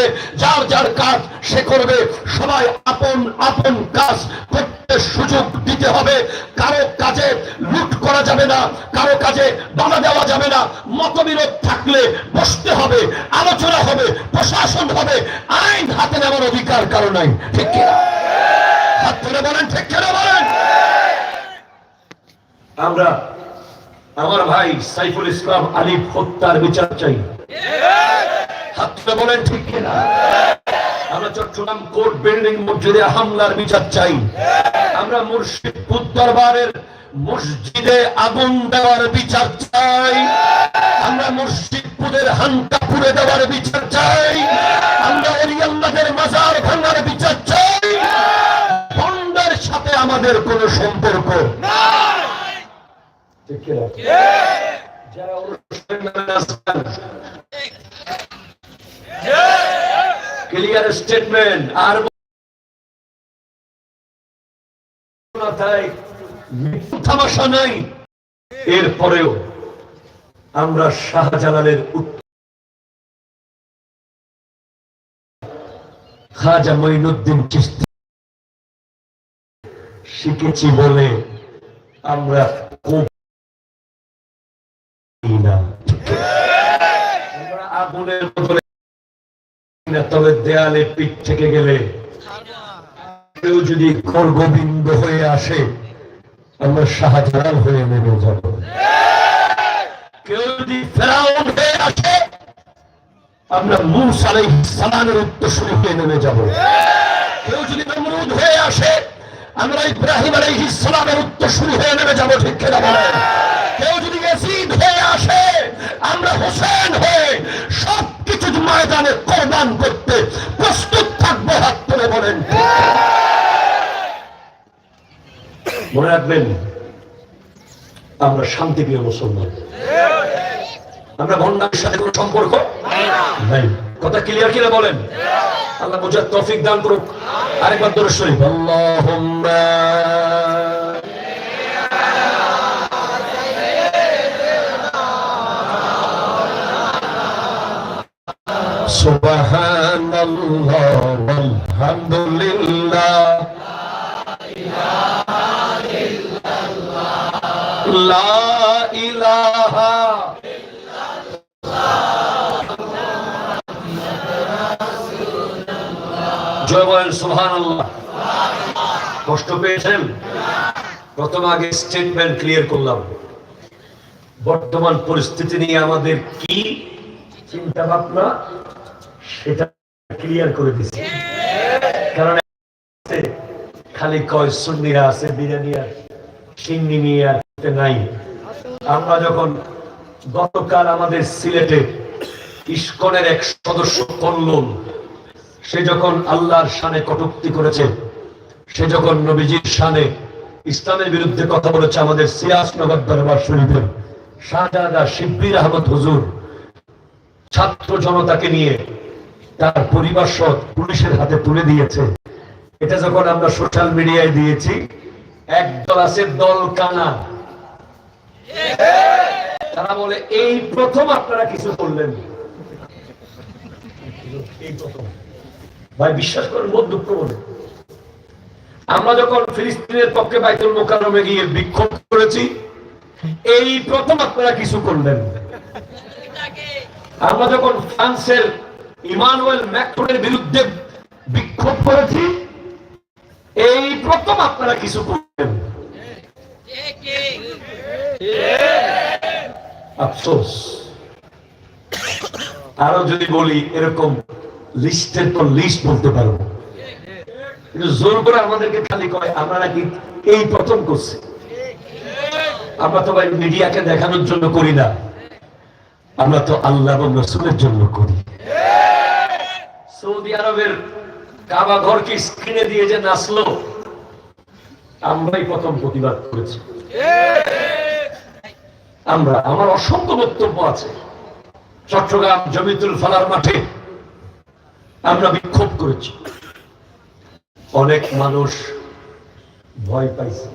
হবে যার যার কাজ সে করবে। সবাই আপন আপন কাজ করতে সুযোগ দিতে হবে। কারও কাজে লুট করা যাবে না কারও কাজে বাধা দেওয়া যাবে না। মতবিরোধ থাকলে বসতে হবে আলোচনা হবে প্রশাসন হবে আইন হাতে নেওয়ার অধিকার কারও নাই। ঠিক কিনা হাত তুলে বলেন ঠিক কিনা বলেন? আমরা আমার ভাই সাইফুল ইসলাম আলিফ হত্যার বিচার চাই। বলেন ঠিক কিনা? আমরা চট্টগ্রাম কোর্ট বিল্ডিং মসজিদে হামলার বিচার চাই। আমরা মুর্শিদপুর দরবারের মসজিদে আগুন দেওয়ার বিচার চাই। আমরা মুর্শিদপুরের হান্তা পুড়ে দেওয়ার বিচার চাই। আমরা অলিয়াল্লাহের মাজার ভাঙার বিচার চাই। বন্ডের সাথে আমাদের কোনো সম্পর্ক যারা নামে আসবেন, ক্লিয়ার স্টেটমেন্ট আর এরপরেও আমরা শাহজালালের খাজা মঈনুদ্দিন চিস্তি শিখেছি বলে আমরা আগুনের বদলে না, তবে দেয়ালে পিঠ থেকে গেলে কেউ যদি খড়গোবিন্দ হয়ে আসে, আমরা শাহজালাল হয়ে নেমে যাব কেউ যদি ফেরাউন হয়ে আসে, আমরা মুসা আলাইহিস সালামের উত্তরসূরি হয়ে নেমে যাব। কেউ যদি নমরুদ হয়ে আসে, আমরা ইব্রাহিম আলাইহিস সালামের উত্তরসূরি হয়ে নেমে যাব, ঠিক কিনা কেউ যদি হয়ে আসে, আমরা হোসেন হয়ে সবকিছু ময়দানে কোরবান করতে প্রস্তুত থাকব, হাত তুলে বলেন। মনে রাখবেন, আমরা শান্তিপ্রিয় মুসলমান। আমরা ভণ্ডারের সাথে কোনো সম্পর্ক নাই। কথা ক্লিয়ার কিনা বলেন? আল্লাহ বোঝার তৌফিক দান করুক। আরেকবার দূরে শরীফ। আল্লাহুম্মা সুবহানাল্লাহ ওয়ালহামদুলিল্লাহ লা ইলাহা জয় বলেন সুবহান কষ্ট পেয়েছেন? প্রথম আগে স্টেটমেন্ট ক্লিয়ার করলাম। বর্তমান পরিস্থিতি নিয়ে আমাদের কি চিন্তা ভাবনা সেটা ক্লিয়ার করে দিচ্ছি কারণ খালি কয় সুন্নিরা আছে, বিরিয়ানি আর সিন্নি নিয়ে আর নাই। আমরা যখন গতকাল আমাদের সিলেটে ইস্কনের এক সদস্য সে যখন আল্লাহর শানে কটুক্তি করেছে, সে যখন নবীজির শানে ইসলামের বিরুদ্ধে কথা বলেছে আমাদের সিয়াসনগর দরবার শরীফের শাহজাদা শিব্বির আহমদ হুজুর, ছাত্র জনতাকে নিয়ে তার পরিবার সহ পুলিশের হাতে তুলে দিয়েছে। এটা যখন আমরা সোশ্যাল মিডিয়ায় দিয়েছি একদল আছে দল কানা। তারা বলে, এই প্রথম আপনারা কিছু করলেন। ভাই, বিশ্বাস করেন দুঃখ বলে। আমরা যখন ফিলিস্তিনের পক্ষে বাইতুল মোকারমে গিয়ে বিক্ষোভ করেছি, এই প্রথম আপনারা কিছু করলেন। আমরা যখন ফ্রান্সের ইমানুয়েল ম্যাক্রনের বিরুদ্ধে বিক্ষোভ করেছি। এই প্রথম আপনারা কিছু করলেন আফসোস। আরও যদি বলি, এরকম লিস্টের পর লিস্ট বলতে কিন্তু জোর করে আমাদেরকে খালি কয়, আমরা নাকি এই প্রথম করছি। আমরা তো ভাই মিডিয়াকে দেখানোর জন্য করি না। আমরা তো আল্লাহ এবং রসুলের জন্য করি। সৌদি আরবের কাবা ঘরকে স্ক্রিনে দিয়ে যে নাচলো, আমরাই প্রথম প্রতিবাদ করেছি। আমরা, আমার অসংখ্য বক্তব্য আছে। চট্টগ্রাম জমিতুল ফালার মাঠে আমরা বিক্ষোভ করেছি। অনেক মানুষ ভয় পাইছে।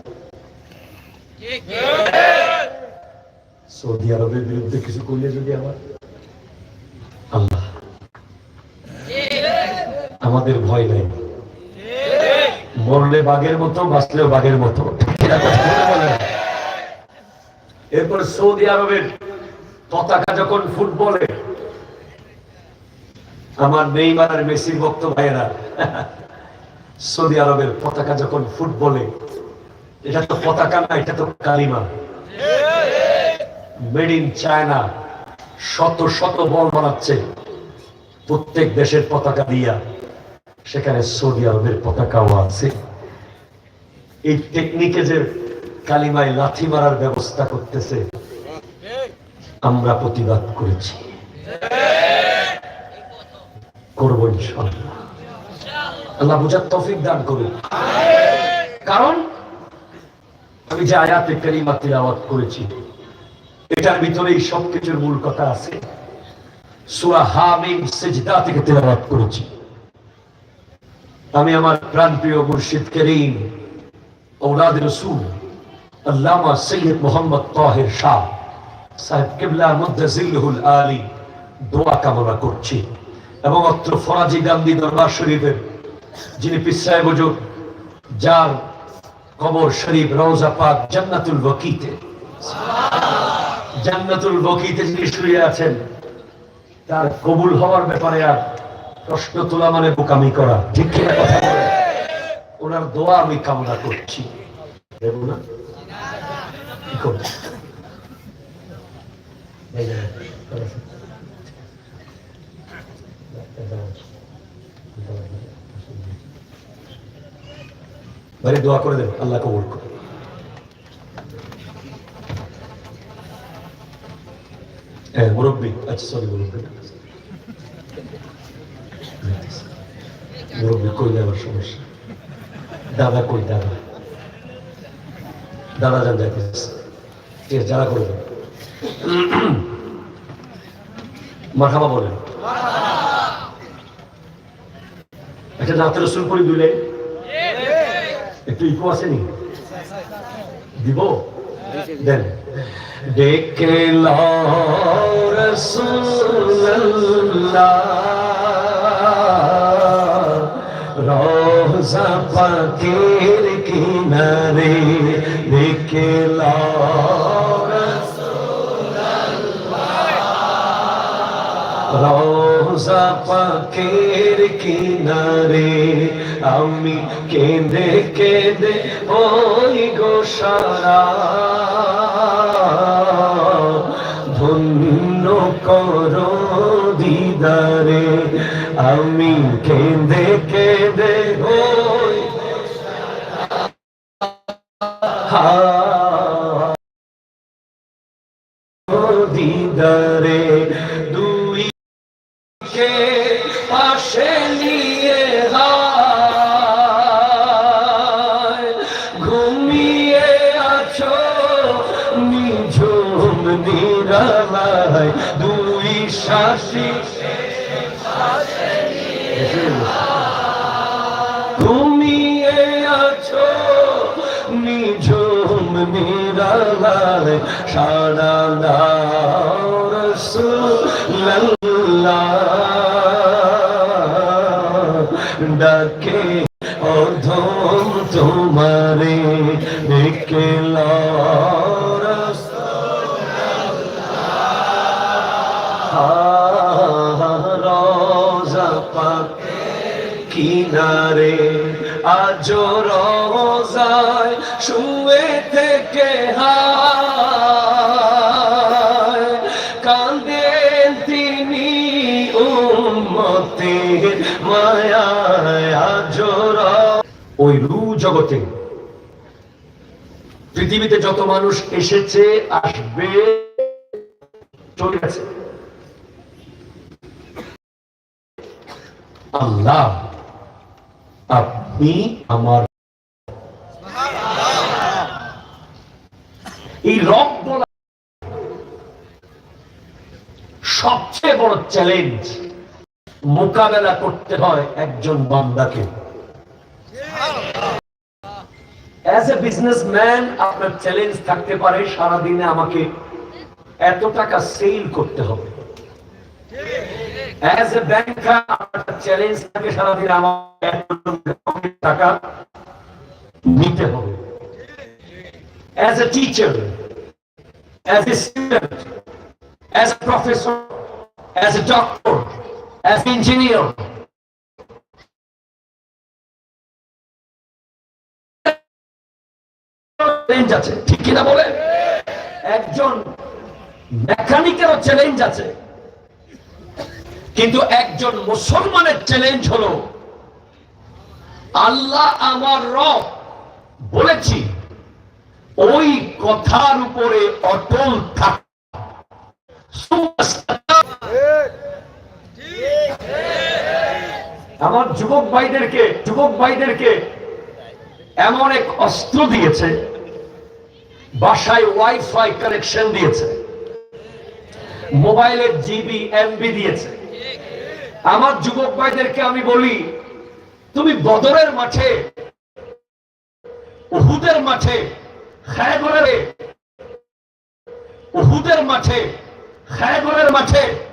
সৌদি আরবের বিরুদ্ধে কিছু করলে যদি আমার আল্লাহ আমাদের ভয় নাই। মরলে বাঘের মতো, বাঁচলেও বাঘের মতো। এরপর সৌদি আরবের পতাকা যখন ফুটবলে, আমার নেইমার আর মেসির ভক্ত ভাইয়েরা, সৌদি আরবের পতাকা যখন ফুটবলে, এটা তো পতাকা না, এটা তো কালিমা। মেড ইন চায়না শত শত বল বানাচ্ছে প্রত্যেক দেশের পতাকা দিয়া। সেখানে সৌদি আরবের পতাকাও আছে। এই টেকনিকে যে কালিমায় লাথি মারার ব্যবস্থা করতেছে, আমরা প্রতিবাদ করেছি। করব ইনশাআল্লাহ। আল্লাহ বুঝার তৌফিক দান করুন। কারণ, আমি যে আয়াতে কালিমা তিলাওয়াত করেছি, এটার ভিতরেই সবকিছুর মূল কথা আছে। সূরা হামিম সিজদা থেকে তিলাওয়াত করেছি। আমি আমার প্রাণপ্রিয় মুর্শিদ করিম, ঔলাদ রসুল, আল্লামা সৈয়দ মোহাম্মদ তাহের শাহ, সাহেব কিবলা মুদ্দাজিল্লুল আলী, দোয়া কামনা করছি। এবং অত্র ফরাজি গান্ধী দরবার শরীফের যিনি পিসায় বুজুর যার কবর শরীফ রওজা পাক জান্নাতুল বকিতে জান্নাতুল বকিতে যিনি শুয়ে আছেন, তার কবুল হওয়ার ব্যাপারে আর প্রশ্ন তোলা মানে বোকামি করা ওনার দোয়া আমি কামনা করছি। দেব ভাই দোয়া করে দেন আল্লাহ কবুল করে মুরব্বী আচ্ছা সরি মুরব্বী মুরব্বী আবার সমস্যা। দাদা কই দাদা? দাদা যান ঠিক আছে, যারা করে দেন মাখাবা বলেন। একটা রাতের করে দিলে একটু ইকো আসেনি দিব? দেন। ডেকে রোজা পাকের কিনারে ডেকে রোজা পাকের কিনারে আমি কেঁদে কেঁদে ওই গোসারা ধন্য করো দিদারে আমি কেঁদে কেঁদে ওই নিঝুম দুই শাসি। ঘুমিয়ে আছো নিঝুম নিরালায় সারা ডাকে অধম তোমারে নিকেলা কিনারে আজ রোজায় শুয়ে থেকে কান্দেন তিনি উম্মতের মায়ায় আজ ওই রু জগতে পৃথিবীতে যত মানুষ এসেছে, আসবে, চলে গেছে। আল্লাহ আপনি আমার এই বলা সবচেয়ে বড় চ্যালেঞ্জ মোকাবেলা করতে হয় একজন বান্দাকে। অ্যাজ এ বিজনেসম্যান আপনার চ্যালেঞ্জ থাকতে পারে, সারাদিনে আমাকে এত টাকা সেল করতে হবে। অ্যাজ এ ব্যাংকার আমার চ্যালেঞ্জ থাকে সারাদিন আমার টাকা নিতে হবে। As a teacher as a student as a professor as a doctor as engineer challenge আছে। ঠিক কিনা বলে একজন মেকানিকেরও চ্যালেঞ্জ আছে। কিন্তু একজন মুসলমানের চ্যালেঞ্জ হলো, আল্লাহ আমার রব বলেছি, ওই কথার উপরে অটল থাক। আমার যুবক ভাইদেরকে যুবক ভাইদেরকে এমন এক অস্ত্র দিয়েছে, বাসায় ওয়াইফাই কানেকশন দিয়েছে, মোবাইলের জিবি এমবি দিয়েছে। আমার যুবক ভাইদেরকে আমি বলি, তুমি বদরের মাঠে, উহুদের মাঠে খায়গরের উহুদের মাঠে খায়গরের মাঠে